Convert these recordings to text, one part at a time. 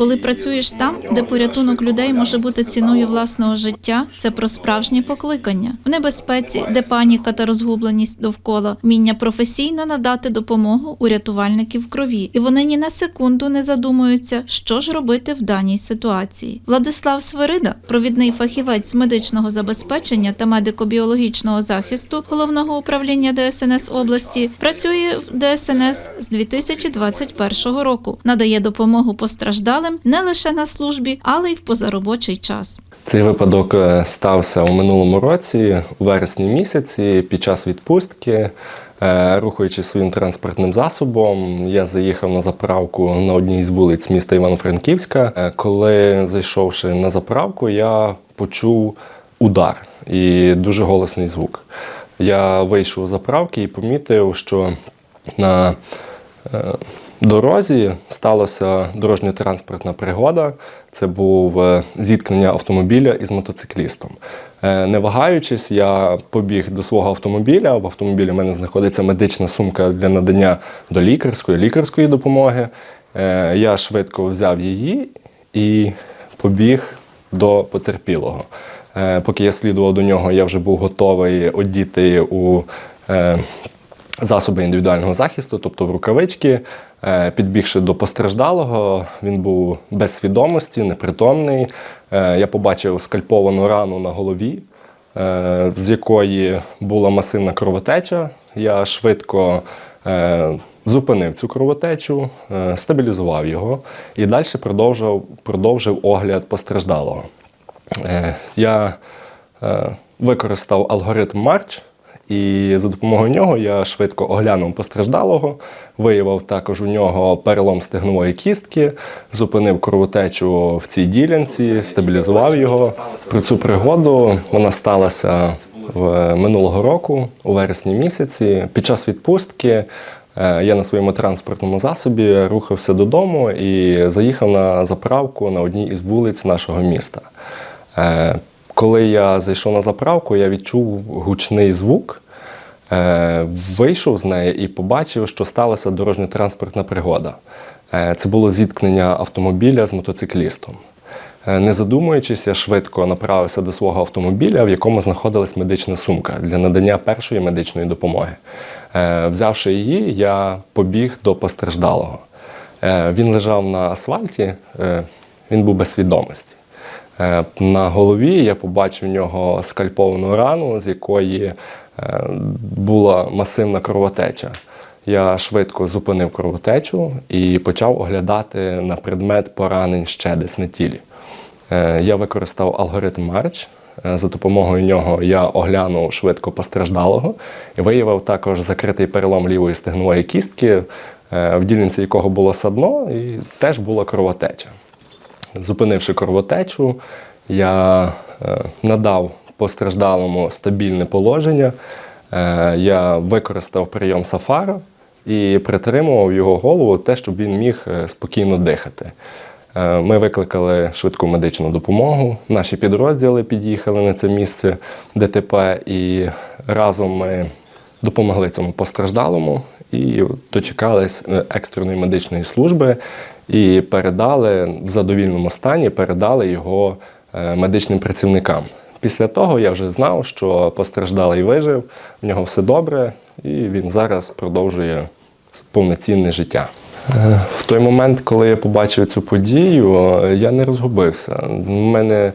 Коли працюєш там, де порятунок людей може бути ціною власного життя, це про справжнє покликання. В небезпеці, де паніка та розгубленість довкола, вміння професійно надати допомогу у рятувальників крові, і вони ні на секунду не задумуються, що ж робити в даній ситуації. Владислав Свирида, провідний фахівець медичного забезпечення та медико-біологічного захисту головного управління ДСНС області, працює в ДСНС з 2021 року, надає допомогу постраждалим не лише на службі, але й в позаробочий час. Цей випадок е, стався у минулому році, у вересні місяці, під час відпустки. Е, Рухаючись своїм транспортним засобом, я заїхав на заправку на одній з вулиць міста Івано-Франківська. Е, Коли зайшовши на заправку, я почув удар і дуже голосний звук. Я вийшов з заправки і помітив, що на дорозі сталася дорожньо-транспортна пригода. Це був е, зіткнення автомобіля із мотоциклістом. Е, Не вагаючись, я побіг до свого автомобіля. В автомобілі в мене знаходиться медична сумка для надання до лікарської, лікарської допомоги. Е, Я швидко взяв її і побіг до потерпілого. Поки я слідував до нього, я вже був готовий одіти у засоби індивідуального захисту, тобто в рукавички. Е, Підбігши до постраждалого, він був без свідомості, непритомний. Е, Я побачив скальповану рану на голові, е, з якої була масивна кровотеча. Я швидко зупинив цю кровотечу, стабілізував його і далі продовжив, продовжив огляд постраждалого. Я використав алгоритм Марч, і за допомогою нього я швидко оглянув постраждалого, виявив також у нього перелом стегнової кістки, зупинив кровотечу в цій ділянці, стабілізував його. Про цю пригоду вона сталася в минулого року, у вересні місяці. Під час відпустки е, я на своєму транспортному засобі рухався додому і заїхав на заправку на одній із вулиць нашого міста. Коли я зайшов на заправку, я відчув гучний звук, е, вийшов з неї і побачив, що сталася дорожньо-транспортна пригода. Е, Це було зіткнення автомобіля з мотоциклістом. Е, Не задумуючись, я швидко направився до свого автомобіля, в якому знаходилась медична сумка для надання першої медичної допомоги. Взявши її, я побіг до постраждалого. Він лежав на асфальті, він був без свідомості. Е, На голові я побачив в нього скальповану рану, з якої е, була масивна кровотеча. Я швидко зупинив кровотечу і почав оглядати на предмет поранень ще десь на тілі. Е, Я використав алгоритм Марч. За допомогою нього я оглянув швидко постраждалого і виявив також закритий перелом лівої стегнової кістки, в ділянці якого було садно, і теж була кровотеча. Зупинивши кровотечу, я е, надав постраждалому стабільне положення. Е, Я використав прийом сафара і притримував його голову те, щоб він міг е, спокійно дихати. Ми викликали швидку медичну допомогу. Наші підрозділи під'їхали на це місце ДТП і разом ми допомогли цьому постраждалому і дочекались е, екстреної медичної служби і передали в задовільному стані, передали його е, медичним працівникам. Після того я вже знав, що постраждалий вижив, в нього все добре, і він зараз продовжує повноцінне життя. Е, В той момент, коли я побачив цю подію, я не розгубився. У мене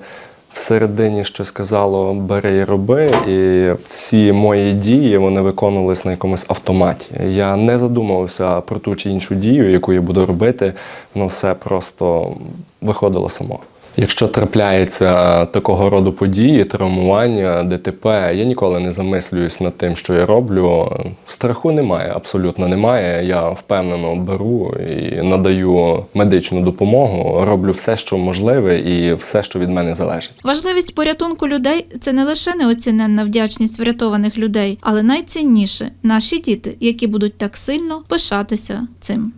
всередині що сказало бери і роби, і всі мої дії вони виконувалися на якомусь автоматі. Я не задумувався про ту чи іншу дію, яку я буду робити, воно все просто виходило само. Якщо трапляється такого роду події, травмування, ДТП, я ніколи не замислююсь над тим, що я роблю. Страху немає, абсолютно немає. Я впевнено беру і надаю медичну допомогу, роблю все, що можливе, і все, що від мене залежить. Важливість порятунку людей це не лише неоціненна вдячність врятованих людей, але найцінніше наші діти, які будуть так сильно пишатися цим.